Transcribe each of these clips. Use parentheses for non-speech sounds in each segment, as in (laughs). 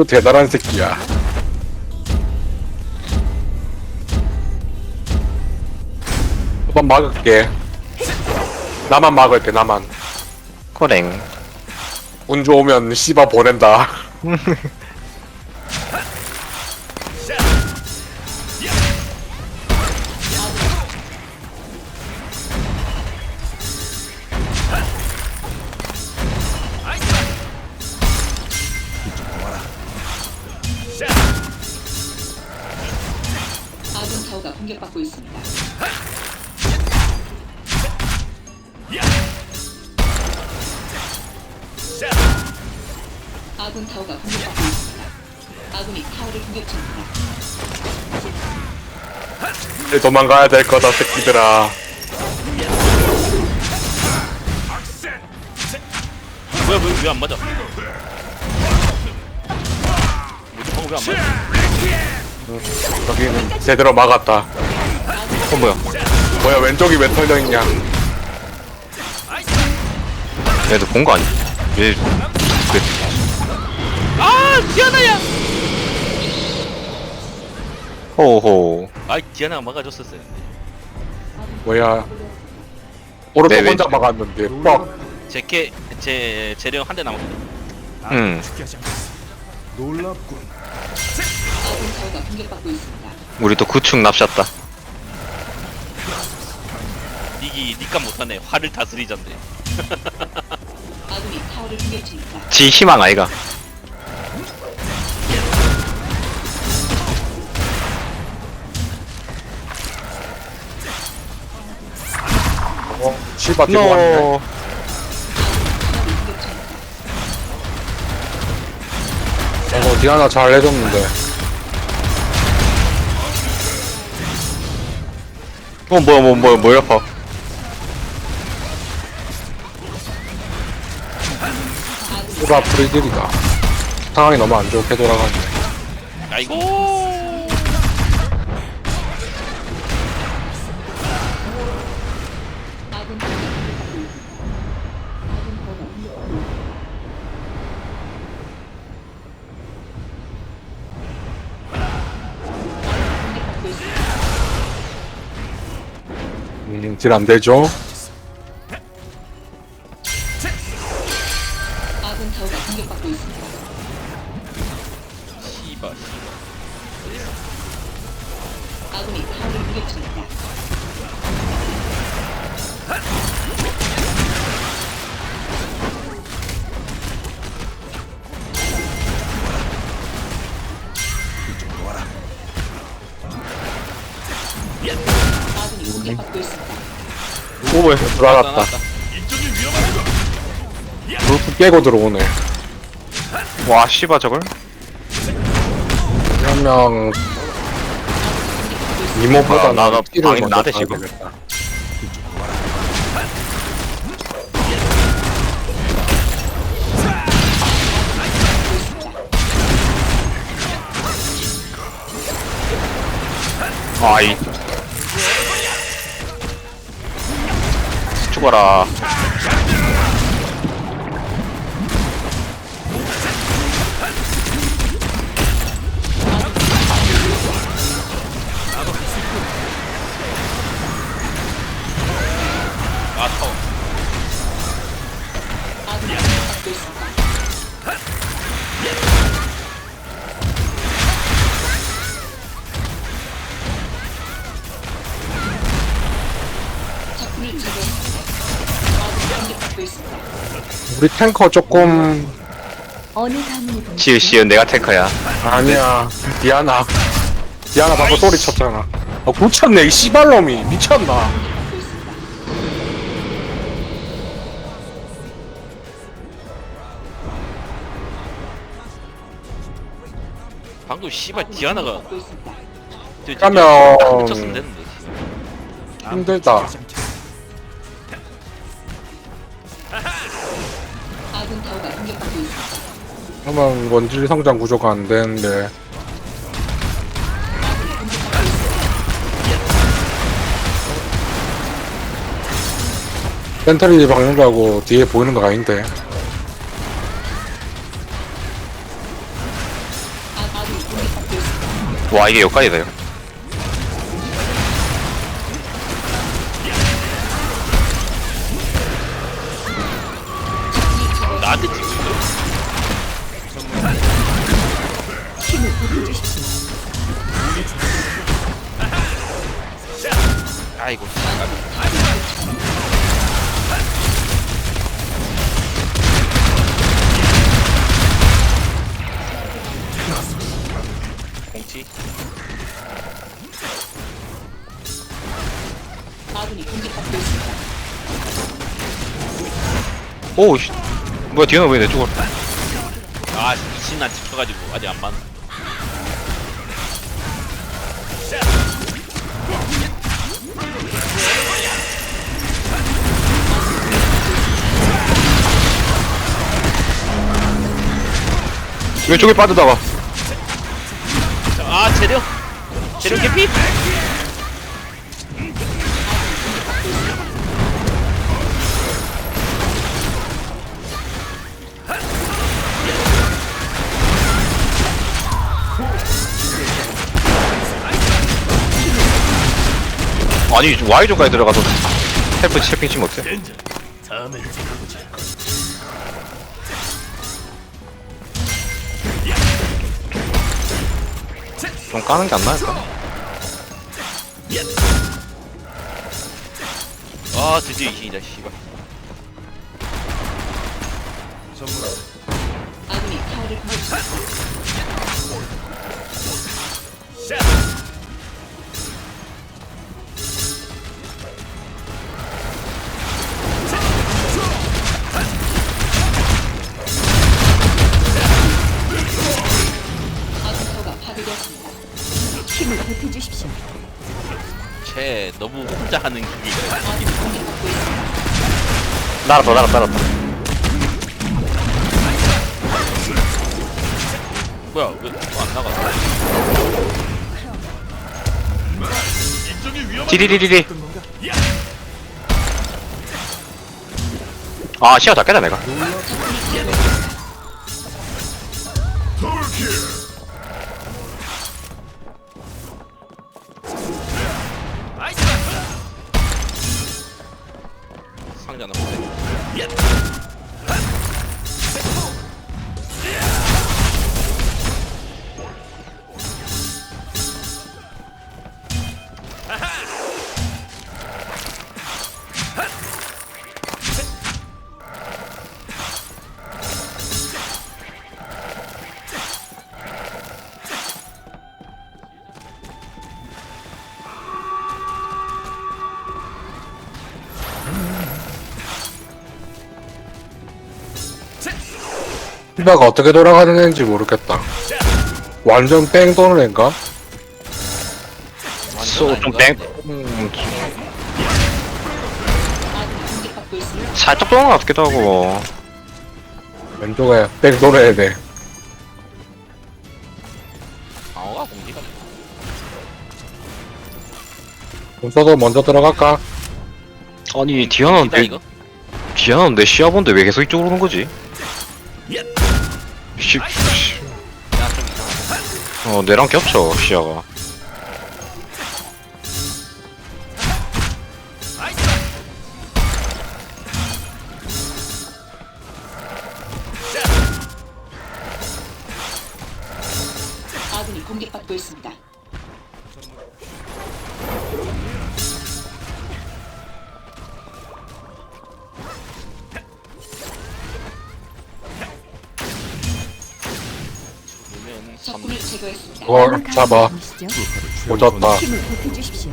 또 대단한 새끼야. 한번 막을게. 나만 막을게, 나만. 코랭 운 좋으면 씨바 보낸다. (laughs) 아군 타워가 공격받고 있습니다. 아군이 타워를 공격 중입니다. 이제 도망가야 될 거다, 새끼들아. 뭐야 뭐야 왜안 맞아? 뭐지 방금 왜안 맞아? 여기는 제대로 막았다. 어 뭐야 뭐야, 왼쪽이 왜 털려 있냐. 얘도 본 거 아니야 얘 그래 아 디아나야! 호호 아이 디아나가 막아줬었어요. 뭐야. 오른쪽 네, 혼자 왼쪽. 막았는데, 뻑. 제게 제 재령 한 대 남았거든. 음 놀랍군. 아군 타워가 공격받고 있습니다. 우리 또 구축 납셨다 니기 니값 못하네. 화를 다스리잔데. 아군이 타워를 공격 중입니다. 지 희망 아이가 어, 씨바 뒤로 왔네. 노 어, 디아나 잘 해줬는데. 어 뭐야 뭐 뭐야 뭐야 아파 씨바 프리딜이다. 상황이 너무 안 좋게 돌아가네. 아이고. 딜 안 되죠? 아군. 아군이 중입니다. 오버에 들어갔다. 나왔다. 루프 깨고 들어오네. 와 씨바 저걸 한명 아, 이모보다는 나- 나 방이 먼저 나대, 지금. 아이 죽어라 있습니다. 우리 탱커 조금 어느 가문이 동 시우 시우 내가 탱커야 아니야 디아나 디아나 방금 소리 쳤잖아 아 고쳤네 이 씨발놈이 미쳤나. 방금 씨발 디아나가 있습니다. 저- 저- 그러면- 미쳤으면 됐는데. 힘들다 아군 타워가 공격받고 있습니다. 그러면 원질 성장 구조가 안 되는데 센터리 박는다고 뒤에 보이는 거 아닌데 있습니다. 와 이게 여기까지 돼요 오우 씨 뭐야 디아나 왜 내 쪽으로 아 미친 난 찍혀가지고 아직 안 맞. 왼쪽에 빠지다가 아 재령. 재령 개피. 아니 Y존까지 들어가서 헬프 채핑치 못해? 좀 까는 게 안 나을까? 아 드디어 이신이다 씨발. 혼자 하는 있습니다. 날았다 날았다 날았다 뭐야 왜안 나가? 디디디디디 아 시야 다 깼다 내가 시바가 어떻게 돌아가는 애인지 모르겠다. 완전 뺑 도는 애인가? 좀뺑 음, 아군이 공격받고 있습니다. 살짝 도는 것 같기도 하고 왼쪽에 뺑 도는 애네. 방어가 공기가. 문서도 먼저 들어갈까? 아니 디아나는 내, 이거? 디아나는 내 시야 본데 왜 계속 이쪽으로 오는 거지? 씨. 어 내랑 겹쳐 시야가 아군이 공격받고 있습니다. 그걸 잡아. 오졌다. 힘을 보태주십시오.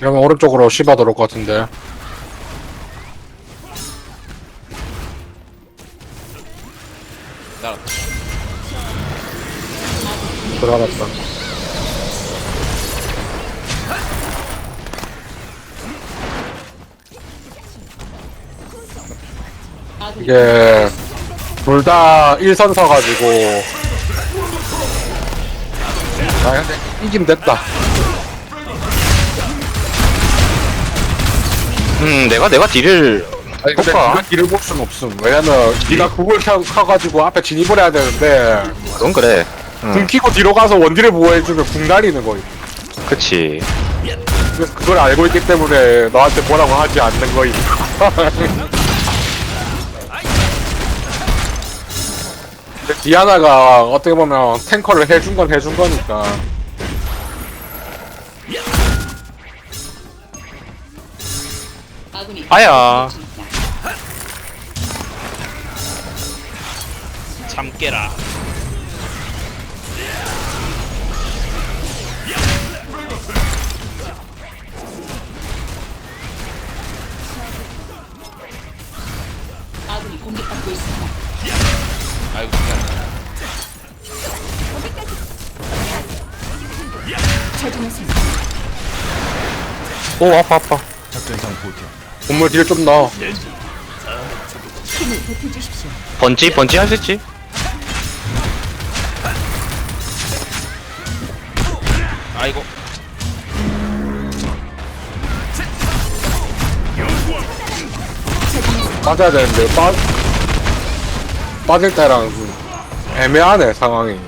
이러면 오른쪽으로 시바 들어올 것 같은데. 날았다. 들어갔다. 이게 둘 다 일선 서가지고. 아 근데 이긴 됐다. 음 내가 내가 딜을 아니 근데 효과. 네가 길을 볼 수는 없음. 왜냐면 네가 그걸 켜, 켜가지고 앞에 진입을 해야 되는데 그건 그래. 응궁 키고 뒤로 가서 원딜을 보호해주면 궁 날리는 거임. 그치. 그래서 그걸 알고 있기 때문에 너한테 뭐라고 하지 않는 거임 (laughs) 근데 디아나가 어떻게 보면 탱커를 해준 건 해준 거니까 아군이 아야. 참 깨라 아군이 공격받고 있습니다. 아이고 미안 오 아파 아파. 건물 뒤를 좀 넣어. 번지 번지 할 수 있지 아이고 빠져야 되는데 빠 빠질 때랑 좀 애매하네 상황이.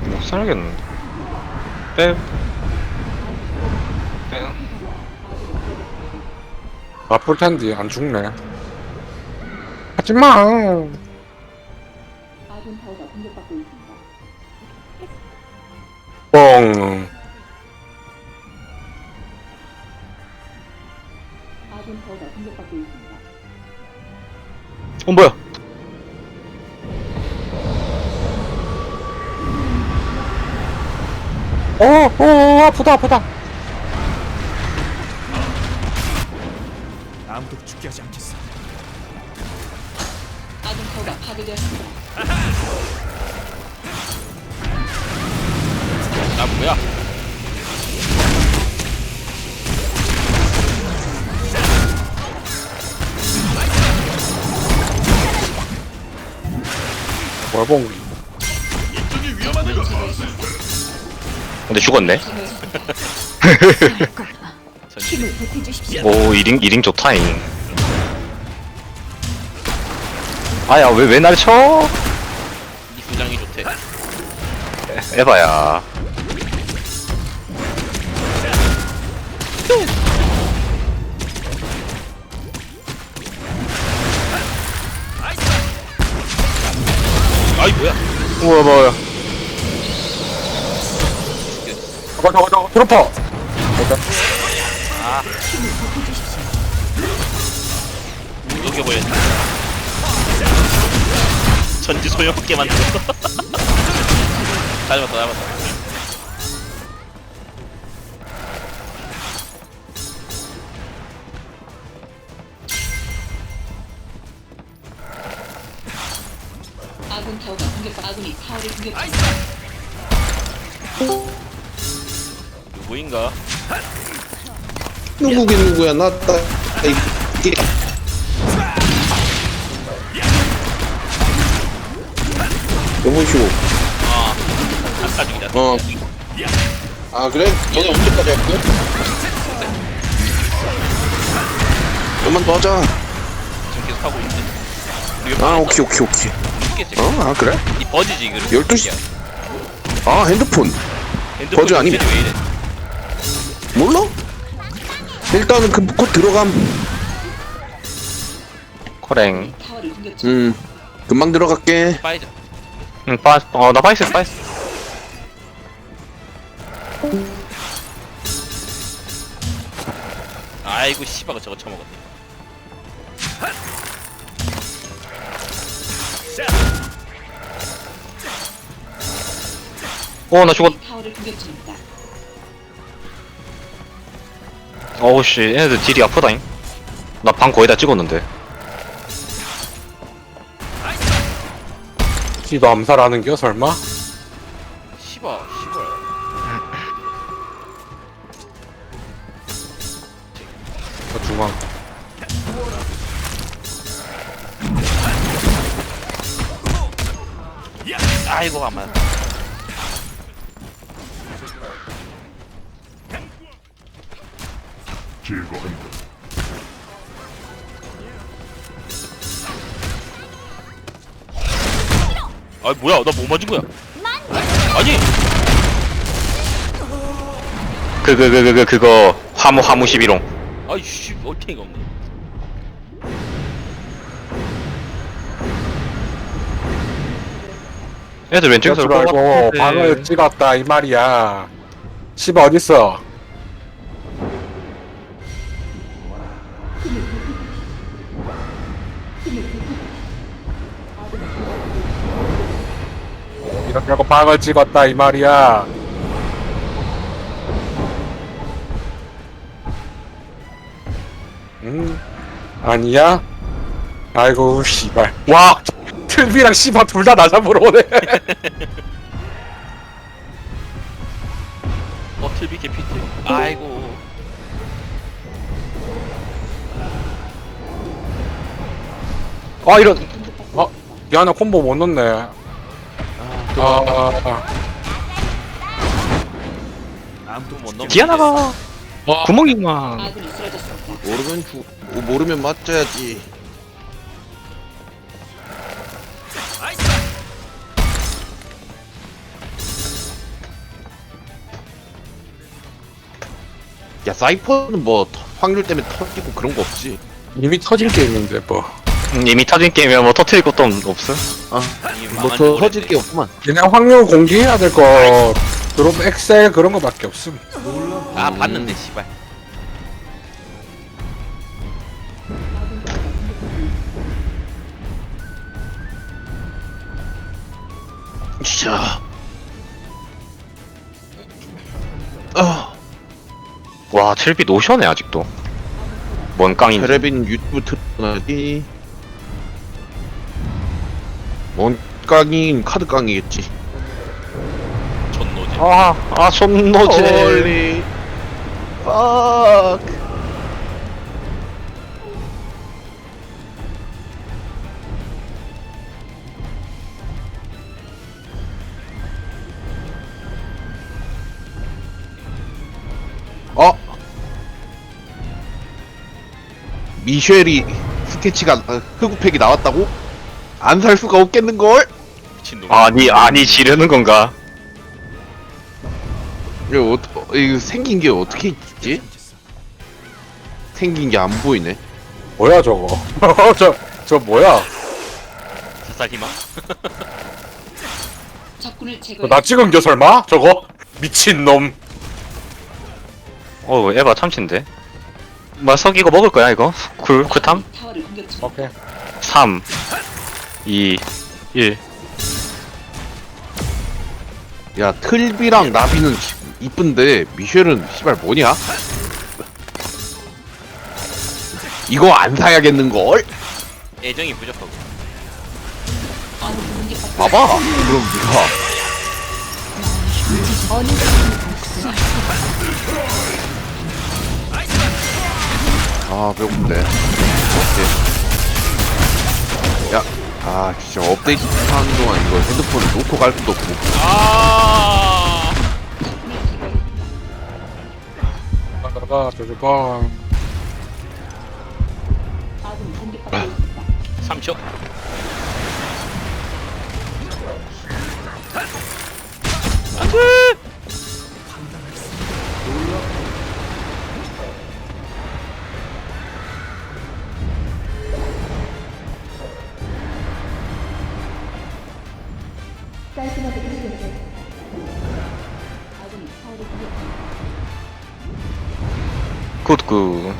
못 살겠는데 빼 빼. 아플 텐데 안 죽네 하지마. 뻥 어 뭐야 어, 어, 아프다, 아프다. 아무도 죽게 하지 않겠어. 아군 타워가 파괴되었습니다. 나 뭐야 뭘 본? 근데 죽었네 힘을 보태주십시오. 오 1인 1인 좋다잉 아야 왜 왜 날 쳐? 이 부장이 좋대 에바야 우와 뭐야 저거, 저거, 저거, 트로퍼! 녹여버렸다 전지 소용없게 만들었어. (laughs) 잘 잡았다 누구인가? 누구긴 누구야? 나따 여보시고 아 아까 중이다. 어. 아 그래? 너네 언제까지 할 거야? 좀만 더 하자. 지금 계속 하고 우리 아 오케이 오케이 오케이 죽겠어 어? 아 그래? 이 버즈지 그럼 12시 아 핸드폰. 핸드폰 버즈 아님? 왜 이래? 몰라? 일단은 그곧 들어감. 코랭. 음 금방 들어갈게. 빠이자 응빠어나 빠있어 빠있어. 아이고 씨발가 저거 처먹었네 어 나 죽었 타워를 공격 중입니다. 어우씨 얘네들 딜이 아프다잉 나 방 거의 다 찍었는데 지도 암살하는 겨, 설마? 아 뭐야? 나 뭐 맞은 거야? 아니! 그 그 그 그 그 그거 화무 화무 11호 아이씨 얼탱이가 없네 애들 왼쪽에서 줄 올것 알고. 같은데. 방을 찍었다 이 말이야. 씨발 어딨어 하고 방을 찍었다 이 말이야. 음 아니야? 아이고 씨발. 와! 틀비랑 씨발 둘 다 나 잡으러 오네. 어 틀비 개피트. 아이고. 아 이런. 어? 야나 콤보 못 넣네 아, 아, 아무도 못 넘어 디아나가 아. 구멍이구만 아군이 쓰러졌습니다. 모르면 주 뭐, 모르면 맞자야지 야 사이퍼는 뭐 터- 확률 때문에 터지고 그런 거 없지 이미 터진 게 있는데 뭐 음, 이미 터진 게임이야. 뭐 터트릴 것도 없- 없음. 이미 뭐 망한 더지 터질 오래됐네. 게 없구만. 그냥 확률 공개해야 될거 그룹 엑셀 그런 거밖에 없음. 아 봤는데 씨발. 자 아, 와 칠비 노션해 아직도. 뭔 깡인지 테레빈 유튜브 틀어놔야지 뭔 깡인 카드 깡이겠지 전노제 아 아 손노제 홀리 팍 어? 미셸이 스케치가 어, 흑우팩이 나왔다고? 안 살 수가 없겠는걸? 미친놈 아니 아니 지르는 건가 이거, 어, 이거 생긴 게 어떻게 있지? 생긴 게 안 보이네. 뭐야 저거 (laughs) 저, 저 뭐야 사살 희망 적군을 저 제거해 나 찍은 겨 설마? 저거? 미친놈 어 에바 참치인데 뭐 석이고 먹을 거야 이거 굴 굴탐 타워를 공격 중. 오케이 3 2 1 야, 틀비랑 나비는 시- 이쁜데 미셸은 씨발 뭐냐? 이거 안 사야겠는 걸? 애정이 부족하고 봐봐. 그럼 네가 아 배고픈데. 오케이. 야, 아 진짜 업데이트 하는 동안 이거 핸드폰을 놓고 갈 수도 없고. 아. 가다가 저저번 아군이 공 깔끔하게 해결했어요. 아군이 타워를 공격 굿굿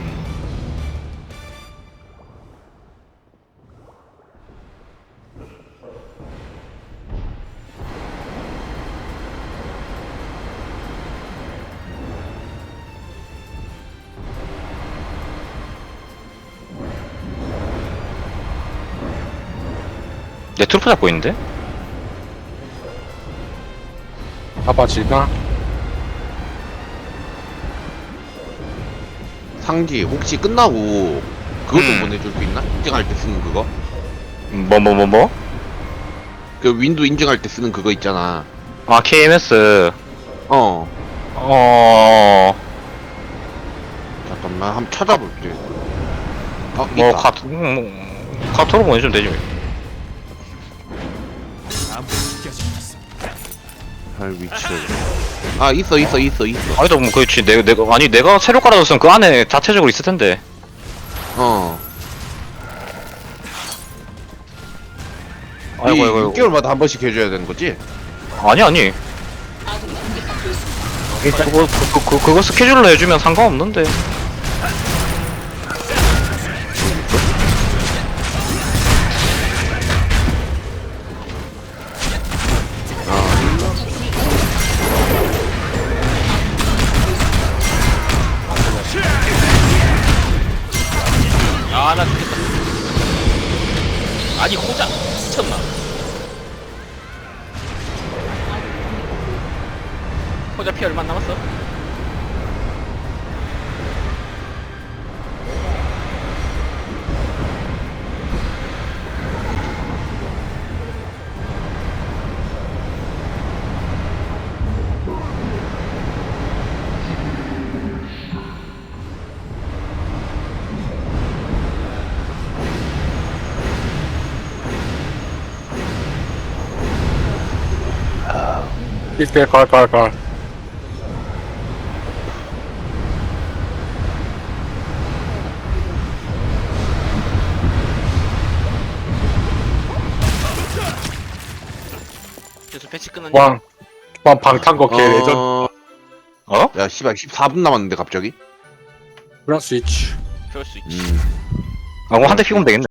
내 트루프 잡고 있는데? 아바지가 상지 혹시 끝나고 그것 좀 음. 보내줄 수 있나? 인증할 때 쓰는 그거? 뭐 뭐 뭐 뭐? 그 윈도 인증할 때 쓰는 그거 있잖아. 아 KMS 어. 어... 잠깐만. 아 한번 찾아볼게 어 뭐 있다 카트 음, 카트로 보내주면 되지 할 위치를 아 있어 있어 있어 있어. 아니다 뭐 그렇지 내가 내가 아니 내가 새로 깔아줬으면 그 안에 자체적으로 있을 텐데. 어. 아이고 이 아이고 아이고. 6개월마다 한 번씩 해줘야 되는 거지? 아니 아니. 그거 그, 그, 그거 스케줄로 해주면 상관없는데 이때 갈갈갈 계속 패치 끊었냐? 왕. 왕 방탄 거 개 레전. 어... 어? 야 씨발 14분 남았는데 갑자기? 수 있지. 그럴 수 있지 음 아, 그럼 한대 피우면 되겠네